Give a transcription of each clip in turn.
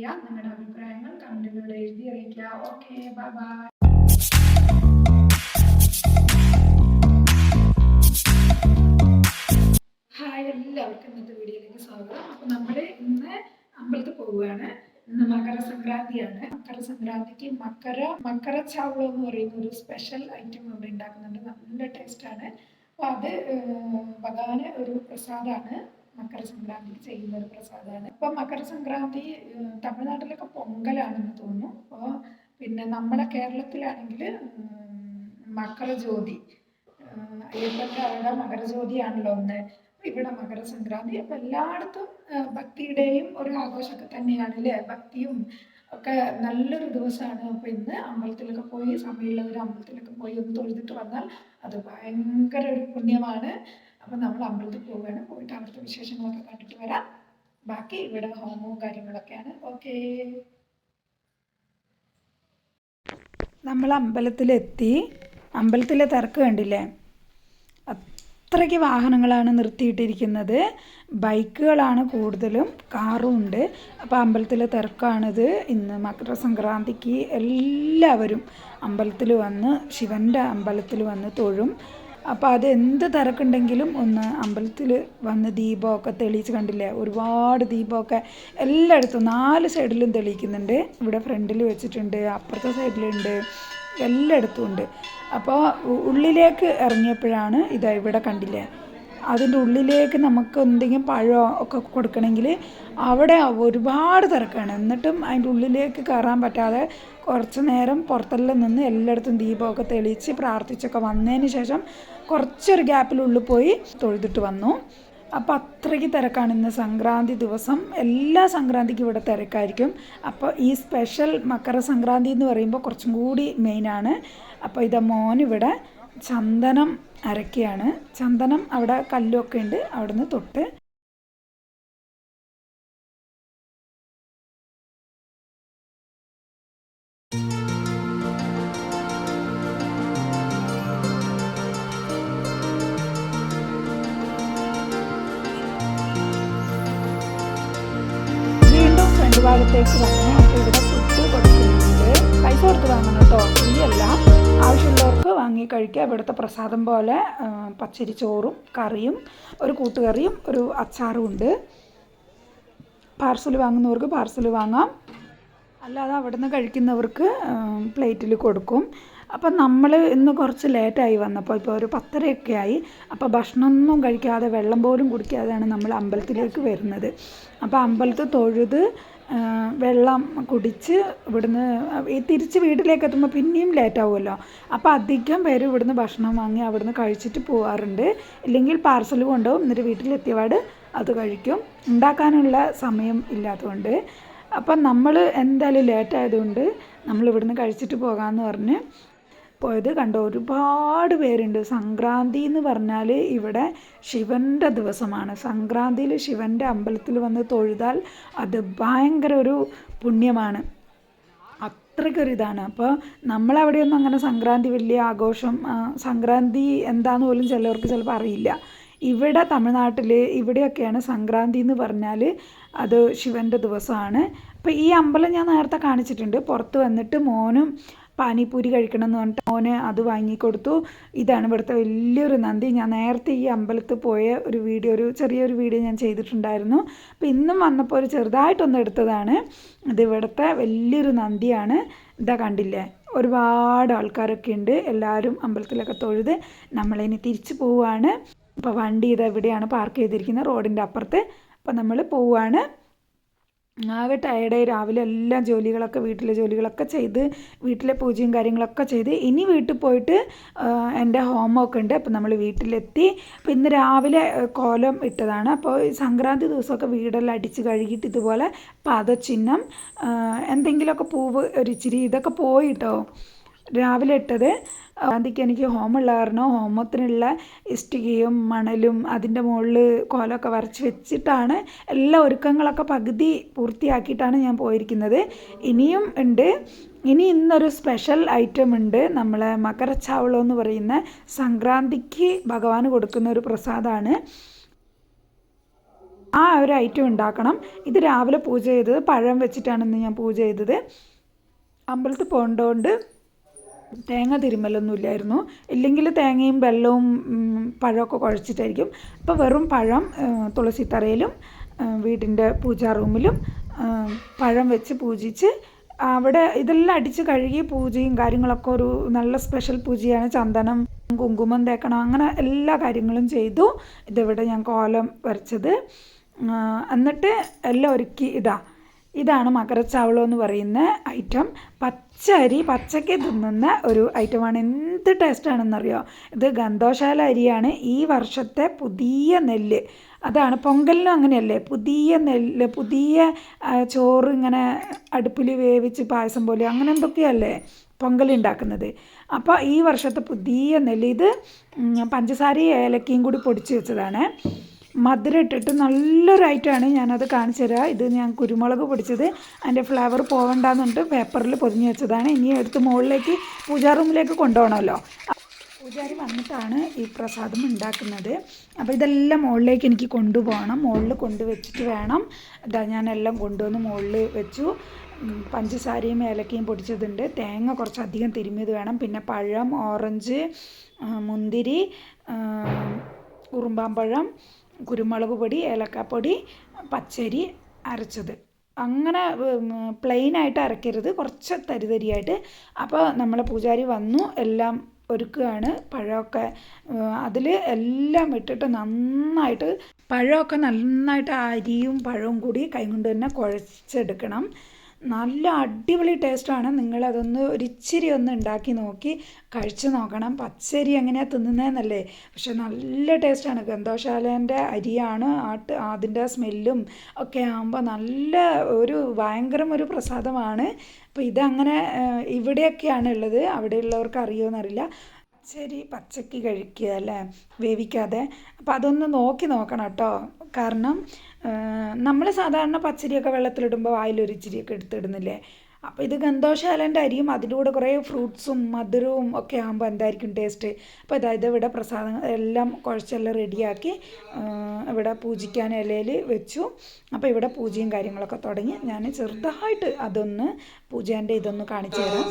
ചെയ്യുക നിങ്ങളുടെ അഭിപ്രായങ്ങൾ കമന്റിലൂടെ എഴുതി അറിയിക്കുക. ഓക്കെ ബൈ ബൈ ഹായ് എല്ലാവർക്കും ഇന്നത്തെ വീഡിയോയിലേക്ക് സ്വാഗതം. അപ്പോൾ നമ്മൾ ഇന്ന് അമ്പലത്തിൽ പോവുകയാണ്. ഇന്ന് മകര സംക്രാന്തിയാണ് മകര സംക്രാന്തിക്ക് മക്കര മക്കര ചാവളം എന്ന് പറയുന്ന ഒരു സ്പെഷ്യൽ ഐറ്റം ഇവിടെ ഉണ്ടാക്കുന്നുണ്ട്. നല്ല ടേസ്റ്റാണ് അപ്പോൾ അത് ഭഗവാന് ഒരു പ്രസാദമാണ് മകര സംക്രാന്തിക്ക് ചെയ്യുന്ന ഒരു പ്രസാദമാണ്. അപ്പോൾ മകര സംക്രാന്തി തമിഴ്നാട്ടിലൊക്കെ പൊങ്കലാണെന്ന് തോന്നുന്നു. അപ്പോൾ പിന്നെ നമ്മുടെ കേരളത്തിലാണെങ്കിൽ മകരജ്യോതി. അയ്യപ്പന്റെ അവിടെ മകരജ്യോതിയാണല്ലോ ഒന്ന്. അപ്പൊ ഇവിടെ മകരസംക്രാന്തി അപ്പം എല്ലായിടത്തും ഭക്തിയുടെയും ഒരു ആഘോഷമൊക്കെ തന്നെയാണ് അല്ലേ? ഭക്തിയും ഒക്കെ നല്ലൊരു ദിവസമാണ്. അപ്പോൾ ഇന്ന് അമ്പലത്തിലൊക്കെ പോയി സമയമുള്ളവർ അമ്പലത്തിലൊക്കെ പോയി ഒന്ന് തൊഴുതിട്ട് വന്നാൽ അത് ഭയങ്കര ഒരു പുണ്യമാണ്. അപ്പം നമ്മൾ അമ്പലത്തിൽ പോവുകയാണ്. പോയിട്ട് അവിടുത്തെ വിശേഷങ്ങളൊക്കെ കണ്ടിട്ട് വരാം. ബാക്കി ഇവിടെ ഹോമവും കാര്യങ്ങളൊക്കെയാണ്. ഓക്കേ. നമ്മൾ അമ്പലത്തിലെത്തി. അമ്പലത്തിലെ തിരക്ക് കണ്ടില്ലേ? അത്രയ്ക്ക് വാഹനങ്ങളാണ് നിർത്തിയിട്ടിരിക്കുന്നത്. ബൈക്കുകളാണ് കൂടുതലും കാറും ഉണ്ട്. അപ്പോൾ അമ്പലത്തിലെ തിരക്കാണിത്. ഇന്ന് മകരസംക്രാന്തിക്ക് എല്ലാവരും അമ്പലത്തിൽ വന്ന് ശിവന്റെ അമ്പലത്തിൽ വന്ന് തൊഴും. അപ്പോൾ അത് എന്ത് തിരക്കുണ്ടെങ്കിലും ഒന്ന് അമ്പലത്തിൽ വന്ന് ദീപമൊക്കെ തെളിയിച്ച് കണ്ടില്ലേ? ഒരുപാട് ദീപമൊക്കെ എല്ലായിടത്തും നാല് സൈഡിലും തെളിയിക്കുന്നുണ്ട്. ഇവിടെ ഫ്രണ്ടിൽ വെച്ചിട്ടുണ്ട് അപ്പുറത്തെ സൈഡിലുണ്ട് എല്ലായിടത്തും ഉണ്ട്. അപ്പോൾ ഉള്ളിലേക്ക് ഇറങ്ങിയപ്പോഴാണ് ഇതാ ഇവിടെ കണ്ടില്ലേ? അതിന്റെ ഉള്ളിലേക്ക് നമുക്ക് എന്തെങ്കിലും പഴമോ ഒക്കെ കൊടുക്കണമെങ്കിൽ അവിടെ ഒരുപാട് തിരക്കാണ്. എന്നിട്ടും അതിന്റെ ഉള്ളിലേക്ക് കയറാൻ പറ്റാതെ കുറച്ച് നേരം പുറത്തെല്ലാം നിന്ന് എല്ലായിടത്തും ദീപമൊക്കെ തെളിയിച്ച് പ്രാർത്ഥിച്ചൊക്കെ വന്നതിന് ശേഷം കുറച്ചൊരു ഗ്യാപ്പിലുള്ളിൽ പോയി തൊഴുതിട്ട് വന്നു. അപ്പോൾ അത്രയ്ക്ക് തിരക്കാണ് ഇന്ന് സംക്രാന്തി ദിവസം. എല്ലാ സംക്രാന്തിക്കും ഇവിടെ തിരക്കായിരിക്കും. അപ്പോൾ ഈ സ്പെഷ്യൽ മക്കര സംക്രാന്തി എന്ന് പറയുമ്പോൾ കുറച്ചും കൂടി മെയിനാണ്. അപ്പോൾ ഇതാ മോനിവിടെ ചന്ദനം അരക്കുകയാണ് ചന്ദനം അവിടെ കല്ലൊക്കെ ഉണ്ട്. അവിടുന്ന് തൊട്ട് ഭാഗത്തേക്ക് വന്ന് ഇവിടെ ഫുഡ് കൊടുക്കുന്നുണ്ട്. പൈസ കൊടുത്ത് വാങ്ങണം കേട്ടോ. ഫ്രീ ആവശ്യമുള്ളവർക്ക് വാങ്ങി കഴിക്കുക. ഇവിടുത്തെ പ്രസാദം പോലെ പച്ചരി ചോറും കറിയും ഒരു കൂട്ടുകറിയും ഒരു അച്ചാറും ഉണ്ട്. പാർസൽ വാങ്ങുന്നവർക്ക് പാർസൽ വാങ്ങാം. അല്ലാതെ അവിടുന്ന് കഴിക്കുന്നവർക്ക് പ്ലേറ്റിൽ കൊടുക്കും. അപ്പം നമ്മൾ ഇന്ന് കുറച്ച് ലേറ്റായി വന്നപ്പോൾ ഇപ്പോൾ ഒരു പത്തരയൊക്കെ ആയി. അപ്പോൾ ഭക്ഷണമൊന്നും കഴിക്കാതെ വെള്ളം പോലും കുടിക്കാതെയാണ് നമ്മൾ അമ്പലത്തിലേക്ക് വരുന്നത്. അപ്പോൾ അമ്പലത്തിൽ തൊഴുത് വെള്ളം കുടിച്ച് ഇവിടുന്ന് ഈ തിരിച്ച് വീട്ടിലേക്ക് എത്തുമ്പോൾ പിന്നെയും ലേറ്റ് ആവുമല്ലോ. അപ്പോൾ അധികം പേര് ഇവിടുന്ന് ഭക്ഷണം വാങ്ങി അവിടുന്ന് കഴിച്ചിട്ട് പോകാറുണ്ട് ഇല്ലെങ്കിൽ പാർസൽ കൊണ്ടുപോകും എന്നിട്ട് വീട്ടിലെത്തിയപാട് അത് കഴിക്കും. ഉണ്ടാക്കാനുള്ള സമയം ഇല്ലാത്തതുകൊണ്ട്. അപ്പം നമ്മൾ എന്തായാലും ലേറ്റ് ആയതുകൊണ്ട് നമ്മൾ ഇവിടുന്ന് കഴിച്ചിട്ട് പോകാമെന്ന് പറഞ്ഞ് പോയത് കണ്ടോ? ഒരുപാട് പേരുണ്ട്. സംക്രാന്തി എന്ന് പറഞ്ഞാൽ ഇവിടെ ശിവന്റെ ദിവസമാണ്. സംക്രാന്തിയിൽ ശിവന്റെ അമ്പലത്തിൽ വന്ന് തൊഴുതാൽ അത് ഭയങ്കര ഒരു പുണ്യമാണ്. അത്രയ്ക്കൊരു ഇതാണ്. അപ്പോൾ നമ്മളവിടെയൊന്നും അങ്ങനെ സംക്രാന്തി വലിയ ആഘോഷം സംക്രാന്തി എന്താന്ന് പോലും ചിലവർക്ക് ചിലപ്പോൾ അറിയില്ല. ഇവിടെ തമിഴ്നാട്ടിൽ ഇവിടെയൊക്കെയാണ് സംക്രാന്തി എന്ന് പറഞ്ഞാൽ അത് ശിവന്റെ ദിവസമാണ്. അപ്പോൾ ഈ അമ്പലം ഞാൻ നേരത്തെ കാണിച്ചിട്ടുണ്ട്. പുറത്ത് വന്നിട്ട് മോനും പാനിപ്പൂരി കഴിക്കണം എന്ന് പറഞ്ഞിട്ട് മോന് അത് വാങ്ങിക്കൊടുത്തു. ഇതാണ് ഇവിടുത്തെ വലിയൊരു നന്ദി. ഞാൻ നേരത്തെ ഈ അമ്പലത്തിൽ പോയ ഒരു വീഡിയോ ഒരു ചെറിയൊരു വീഡിയോ ഞാൻ ചെയ്തിട്ടുണ്ടായിരുന്നു. അപ്പോൾ ഇന്നും വന്നപ്പോൾ ഒരു ചെറുതായിട്ടൊന്ന് എടുത്തതാണ്. ഇത് ഇവിടുത്തെ വലിയൊരു നന്ദിയാണ്. ഇതാ കണ്ടില്ലേ? ഒരുപാട് ആൾക്കാരൊക്കെ ഉണ്ട്. എല്ലാവരും അമ്പലത്തിലൊക്കെ തൊഴുത് നമ്മളിനി തിരിച്ചു പോവുകയാണ് അപ്പോൾ വണ്ടി ഇത് എവിടെയാണ് പാർക്ക് ചെയ്തിരിക്കുന്നത് റോഡിന്റെ അപ്പുറത്ത്. അപ്പോൾ നമ്മൾ പോവുകയാണ് ആകെ ടയർഡായി രാവിലെ എല്ലാ ജോലികളൊക്കെ വീട്ടിലെ ജോലികളൊക്കെ ചെയ്ത് വീട്ടിലെ പൂജയും കാര്യങ്ങളൊക്കെ ചെയ്ത് ഇനി വീട്ടിൽ പോയിട്ട് എന്റെ ഹോം വർക്ക് ഉണ്ട്. അപ്പോൾ നമ്മൾ വീട്ടിലെത്തി. അപ്പോൾ ഇന്ന് രാവിലെ കോലം ഇട്ടതാണ്. അപ്പോൾ സംക്രാന്തി ദിവസമൊക്കെ വീടെല്ലാം അടിച്ച് കഴുകിയിട്ട് ഇതുപോലെ പാദചിഹ്നം എന്തെങ്കിലുമൊക്കെ പൂവ് ഒരു ഇച്ചിരി ഇതൊക്കെ പോയിട്ടോ രാവിലെ ഇട്ടത്. അതിക്ക് എനിക്ക് ഹോമുള്ള കാരണം ഹോമത്തിനുള്ള ഇഷ്ടികയും മണലും അതിന്റെ മുകളിൽ കോലമൊക്കെ വരച്ച് വെച്ചിട്ടാണ് എല്ലാ ഒരുക്കങ്ങളൊക്കെ പകുതി പൂർത്തിയാക്കിയിട്ടാണ് ഞാൻ പോയിരിക്കുന്നത്. ഇനിയും ഉണ്ട്. ഇനി ഇന്നൊരു സ്പെഷ്യൽ ഐറ്റം ഉണ്ട്. നമ്മളെ മകരച്ചാവളം എന്ന് പറയുന്ന സംക്രാന്തിക്ക് ഭഗവാന് കൊടുക്കുന്ന ഒരു പ്രസാദമാണ് ആ ഒരു ഐറ്റം ഉണ്ടാക്കണം. ഇത് രാവിലെ പൂജ ചെയ്തത് പഴം വെച്ചിട്ടാണ് ഇന്ന് ഞാൻ പൂജ ചെയ്തത്. അമ്പലത്തിൽ പോകേണ്ടതുകൊണ്ട് തേങ്ങ തിരുമ്മലൊന്നും ഇല്ലായിരുന്നു. ഇല്ലെങ്കിൽ തേങ്ങയും വെള്ളവും പഴമൊക്കെ കുഴച്ചിട്ടായിരിക്കും. അപ്പോൾ വെറും പഴം തുളസി തുളസിത്തറയിലും വീടിന്റെ പൂജാ റൂമിലും പഴം വെച്ച് പൂജിച്ച് അവിടെ ഇതെല്ലാം അടിച്ച് കഴുകി പൂജയും കാര്യങ്ങളൊക്കെ ഒരു നല്ല സ്പെഷ്യൽ പൂജയാണ്. ചന്ദനം കുങ്കുമം തേക്കണം അങ്ങനെ എല്ലാ കാര്യങ്ങളും ചെയ്തു. ഇതിവിടെ ഞാൻ കോലം വരച്ചത്. എന്നിട്ട് എല്ലാം ഒരുക്കി ഇതാ ഇതാണ് മകരച്ചാവളം എന്ന് പറയുന്ന ഐറ്റം പച്ചരി പച്ചയ്ക്ക് തിന്നുന്ന ഒരു ഐറ്റമാണ് എന്ത് ടേസ്റ്റാണെന്നറിയോ ഇത് ഗന്ധോശാല അരിയാണ്. ഈ വർഷത്തെ പുതിയ നെല്ല്. അതാണ് പൊങ്കലിനും അങ്ങനെയല്ലേ? പുതിയ നെല്ല് പുതിയ ചോറ് ഇങ്ങനെ അടുപ്പിൽ വേവിച്ച് പായസം പോലെ അങ്ങനെ എന്തൊക്കെയല്ലേ പൊങ്കൽ ഉണ്ടാക്കുന്നത്? അപ്പോൾ ഈ വർഷത്തെ പുതിയ നെല്ല് ഇത് പഞ്ചസാരയും ഏലക്കയും കൂടി പൊടിച്ച് വെച്ചതാണ്. മധുരം ഇട്ടിട്ട് നല്ലൊരു ഐറ്റമാണ് ഞാനത് കാണിച്ചു തരാം. ഇത് ഞാൻ കുരുമുളക് പൊടിച്ചത്. അതിന്റെ ഫ്ലേവർ പോകണ്ടെന്നുണ്ട് പേപ്പറിൽ പൊതിഞ്ഞ് വെച്ചതാണ്. ഇനി എടുത്ത് മുകളിലേക്ക് പൂജാ റൂമിലേക്ക് കൊണ്ടുപോകണമല്ലോ. പൂജാരി വന്നിട്ടാണ് ഈ പ്രസാദം ഉണ്ടാക്കുന്നത്. അപ്പോൾ ഇതെല്ലാം മുകളിലേക്ക് എനിക്ക് കൊണ്ടുപോകണം. മുകളിൽ കൊണ്ടുവച്ചിട്ട് വേണം. ഇതാ ഞാനെല്ലാം കൊണ്ടുവന്ന് മുകളിൽ വെച്ചു. പഞ്ചസാരയും ഏലക്കയും പൊടിച്ചതുണ്ട്. തേങ്ങ കുറച്ചധികം തിരുമ്മിയത് വേണം. പിന്നെ പഴം ഓറഞ്ച് മുന്തിരി കുറുമ്പാമ്പഴം കുരുമുളക് പൊടി ഏലക്കാപ്പൊടി പച്ചരി അരച്ചത്. അങ്ങനെ പ്ലെയിനായിട്ട് അരക്കരുത്. കുറച്ച് തരിതരിയായിട്ട്. അപ്പോൾ നമ്മളെ പൂജാരി വന്നു എല്ലാം ഒരുക്കുകയാണ്. പഴമൊക്കെ അതിൽ എല്ലാം ഇട്ടിട്ട് നന്നായിട്ട് പഴമൊക്കെ നന്നായിട്ട് അരിയും പഴവും കൂടി കൈകൊണ്ട് തന്നെ കുഴച്ചെടുക്കണം. നല്ല അടിപൊളി ടേസ്റ്റാണ്. നിങ്ങളതൊന്ന് ഒരിച്ചിരി ഒന്ന് ഉണ്ടാക്കി നോക്കി കഴിച്ചു നോക്കണം. പച്ചരി എങ്ങനെയാണ് തിന്നുന്നതെന്നല്ലേ പക്ഷെ നല്ല ടേസ്റ്റാണ്. ഗന്ധോശാലേന്റെ അരിയാണ് ആട്ട് അതിന്റെ സ്മെല്ലും ഒക്കെ ആകുമ്പോൾ നല്ല ഒരു ഭയങ്കരം ഒരു പ്രസാദമാണ്. അപ്പോൾ ഇതങ്ങനെ ഇവിടെയൊക്കെയാണ് ഉള്ളത് അവിടെയുള്ളവർക്ക് അറിയുമെന്നറിയില്ല പച്ചരി പച്ചക്ക് കഴിക്കുക അല്ലേ? വേവിക്കാതെ. അപ്പോൾ അതൊന്ന് നോക്കി നോക്കണം കേട്ടോ. കാരണം നമ്മൾ സാധാരണ പച്ചരിയൊക്കെ വെള്ളത്തിലിടുമ്പോൾ വായിലൊരിച്ചിരിയൊക്കെ എടുത്തിടുന്നില്ലേ? അപ്പോൾ ഇത് ഗന്ധോശാലന്റെ അരിയും അതിന്റെ കൂടെ കുറേ ഫ്രൂട്ട്സും മധുരവും ഒക്കെ ആകുമ്പോൾ എന്തായിരിക്കും ടേസ്റ്റ്? അപ്പോൾ അതായത് ഇവിടെ പ്രസാദം എല്ലാം കുഴച്ചെല്ലാം റെഡിയാക്കി ഇവിടെ പൂജിക്കാൻ ഇലയിൽ വെച്ചു. അപ്പോൾ ഇവിടെ പൂജയും കാര്യങ്ങളൊക്കെ തുടങ്ങി. ഞാൻ ചെറുതായിട്ട് അതൊന്ന് പൂജേന്റെ ഇതൊന്ന് കാണിച്ചു തരാം.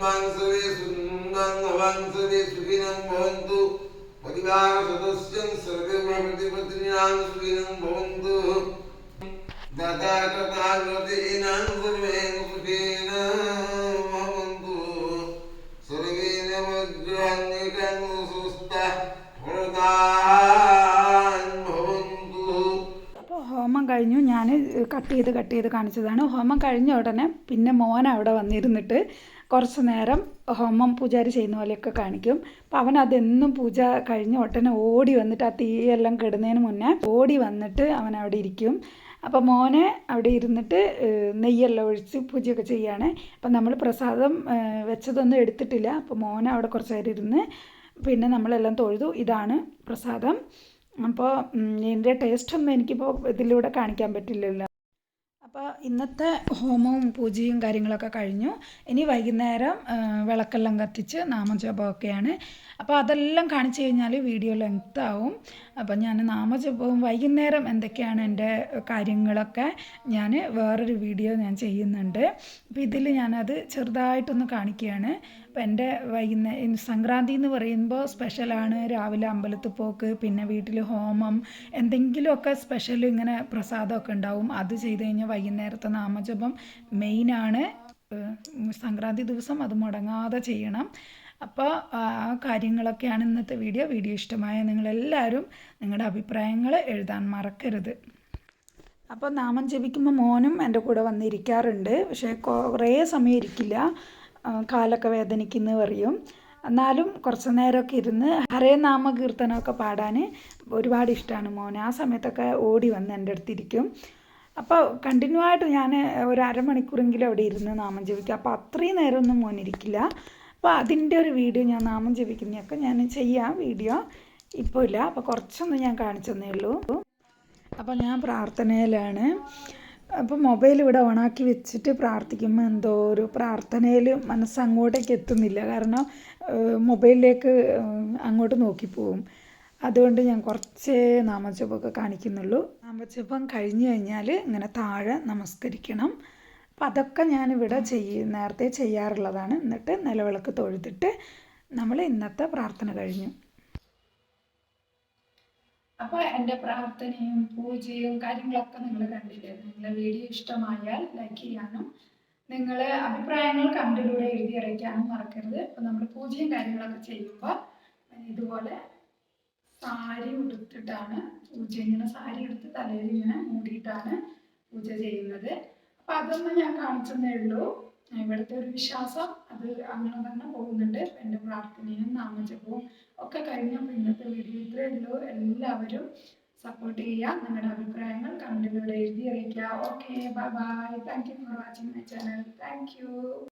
ഭവാൻ സർവേ സുഖിനം ഭവന്തു. പരിവാര സദസ്യം സർവേ പ്രതിപത്നിയാൻ സുഖിനം ഭവന്തു ഹോമം കഴിഞ്ഞു. ഞാൻ കട്ട് ചെയ്ത് കട്ട് ചെയ്ത് കാണിച്ചതാണ്. ഹോമം കഴിഞ്ഞ ഉടനെ പിന്നെ മോൻ അവിടെ വന്നിരുന്നിട്ട് കുറച്ച് നേരം ഹോമം പൂജാരി ചെയ്യുന്ന പോലെയൊക്കെ കാണിക്കും. അപ്പം അവൻ അതെന്നും പൂജ കഴിഞ്ഞ ഉടനെ ഓടി വന്നിട്ട് ആ തീയെല്ലാം കെടുന്നതിന് മുന്നേ ഓടി വന്നിട്ട് അവൻ അവിടെ ഇരിക്കും. അപ്പോൾ മോനെ അവിടെ ഇരുന്നിട്ട് നെയ്യെല്ലാം ഒഴിച്ച് പൂജയൊക്കെ ചെയ്യാണ്. അപ്പം നമ്മൾ പ്രസാദം വെച്ചതൊന്നും എടുത്തിട്ടില്ല. അപ്പോൾ മോനെ അവിടെ കുറച്ച് നേരം ഇരുന്ന് പിന്നെ നമ്മളെല്ലാം തൊഴുതു. ഇതാണ് പ്രസാദം. അപ്പോൾ ഇതിന്റെ ടേസ്റ്റൊന്നും എനിക്കിപ്പോൾ ഇതിലൂടെ കാണിക്കാൻ പറ്റില്ലല്ലോ. അപ്പോൾ ഇന്നത്തെ ഹോമവും പൂജയും കാര്യങ്ങളൊക്കെ കഴിഞ്ഞു. ഇനി വൈകുന്നേരം വിളക്കെല്ലാം കത്തിച്ച് നാമജപമൊക്കെയാണ്. അപ്പോൾ അതെല്ലാം കാണിച്ചു കഴിഞ്ഞാൽ വീഡിയോ ലെങ്ത് ആവും അപ്പോൾ ഞാൻ നാമജപവും വൈകുന്നേരം എന്തൊക്കെയാണ് എന്റെ കാര്യങ്ങളൊക്കെ ഞാൻ വേറൊരു വീഡിയോ ഞാൻ ചെയ്യുന്നുണ്ട്. അപ്പോൾ ഇതിൽ ഞാനത് ചെറുതായിട്ടൊന്ന് കാണിക്കുകയാണ്. അപ്പോൾ എന്റെ വൈകുന്നേരം സംക്രാന്തി എന്ന് പറയുമ്പോൾ സ്പെഷ്യലാണ് രാവിലെ അമ്പലത്തിൽ പോക്ക് പിന്നെ വീട്ടിൽ ഹോമം എന്തെങ്കിലുമൊക്കെ സ്പെഷ്യൽ ഇങ്ങനെ പ്രസാദമൊക്കെ ഉണ്ടാവും. അത് ചെയ്ത് കഴിഞ്ഞാൽ വൈകുന്നേരത്തെ നാമജപം മെയിനാണ് സംക്രാന്തി ദിവസം അത് മുടങ്ങാതെ ചെയ്യണം. അപ്പോൾ ആ കാര്യങ്ങളൊക്കെയാണ് ഇന്നത്തെ വീഡിയോ. വീഡിയോ ഇഷ്ടമായ നിങ്ങളെല്ലാവരും നിങ്ങളുടെ അഭിപ്രായങ്ങൾ എഴുതാൻ മറക്കരുത്. അപ്പോൾ നാമം ജപിക്കുമ്പോൾ മോനും എന്റെ കൂടെ വന്നിരിക്കാറുണ്ട്. പക്ഷേ കുറേ സമയം ഇരിക്കില്ല. കാലൊക്കെ വേദനിക്കുന്നു പറയും എന്നാലും കുറച്ച് നേരമൊക്കെ ഇരുന്ന് ഹരേ നാമ കീർത്തനമൊക്കെ പാടാൻ ഒരുപാട് ഇഷ്ടമാണ് മോന് ആ സമയത്തൊക്കെ ഓടി വന്ന് എന്റെ അടുത്തിരിക്കും അപ്പോൾ കണ്ടിന്യൂ ആയിട്ട് ഞാൻ ഒരു അരമണിക്കൂറെങ്കിലും അവിടെ ഇരുന്ന് നാമം ജപിക്കും. അപ്പോൾ അത്രയും നേരമൊന്നും മോനിരിക്കില്ല അപ്പോൾ അതിന്റെ ഒരു വീഡിയോ ഞാൻ നാമം ജപിക്കുന്നതൊക്കെ ഞാൻ ചെയ്യാം. വീഡിയോ ഇപ്പോൾ ഇല്ല. അപ്പോൾ കുറച്ചൊന്നും ഞാൻ കാണിച്ചു തന്നേ ഉള്ളൂ. അപ്പോൾ ഞാൻ പ്രാർത്ഥനയിലാണ്. അപ്പോൾ മൊബൈൽ ഇവിടെ ഓണാക്കി വെച്ചിട്ട് പ്രാർത്ഥിക്കുമ്പോൾ എന്തോ ഒരു പ്രാർത്ഥനയിൽ മനസ്സ് അങ്ങോട്ടേക്ക് എത്തുന്നില്ല. കാരണം മൊബൈലിലേക്ക് അങ്ങോട്ട് നോക്കിപ്പോവും അതുകൊണ്ട് ഞാൻ കുറച്ച് നാമജപമൊക്കെ കാണിക്കുന്നുള്ളൂ. നാമജപം കഴിഞ്ഞു കഴിഞ്ഞാൽ ഇങ്ങനെ താഴെ നമസ്കരിക്കണം. അപ്പം അതൊക്കെ ഞാനിവിടെ ചെയ്യ നേരത്തെ ചെയ്യാറുള്ളതാണ്. എന്നിട്ട് നിലവിളക്ക് തൊഴുതിട്ട് നമ്മൾ ഇന്നത്തെ പ്രാർത്ഥന കഴിഞ്ഞു. അപ്പോൾ എന്റെ പ്രാർത്ഥനയും പൂജയും കാര്യങ്ങളൊക്കെ നിങ്ങൾ കണ്ടില്ലേ? നിങ്ങളുടെ വീഡിയോ ഇഷ്ടമായാൽ ലൈക്ക് ചെയ്യാനും നിങ്ങൾ അഭിപ്രായങ്ങൾ കമന്റിലൂടെ എഴുതി അറിയിക്കാനും മറക്കരുത്. അപ്പോൾ നമ്മൾ പൂജയും കാര്യങ്ങളൊക്കെ ചെയ്യുമ്പോൾ ഇതുപോലെ സാരി ഉടുത്തിട്ടാണ് പൂജ ഇങ്ങനെ സാരി എടുത്ത് തലയിൽ ഇങ്ങനെ മൂടിയിട്ടാണ് പൂജ ചെയ്യുന്നത്. അപ്പൊ അതൊന്നും ഞാൻ കാണിച്ചതേ ഉള്ളൂ. ഇവിടുത്തെ ഒരു വിശ്വാസം അത് അങ്ങനെ തന്നെ പോകുന്നുണ്ട്. എന്റെ പ്രാർത്ഥനയും നാമജപവും ഒക്കെ കഴിഞ്ഞപ്പോൾ ഇന്നത്തെ വീഡിയോ ഇത്രയേ ഉള്ളൂ. എല്ലാവരും സപ്പോർട്ട് ചെയ്യുക. നിങ്ങളുടെ അഭിപ്രായങ്ങൾ കമന്റിലൂടെ എഴുതി അറിയിക്കുക. Okay bye bye thank you for watching my channel thank you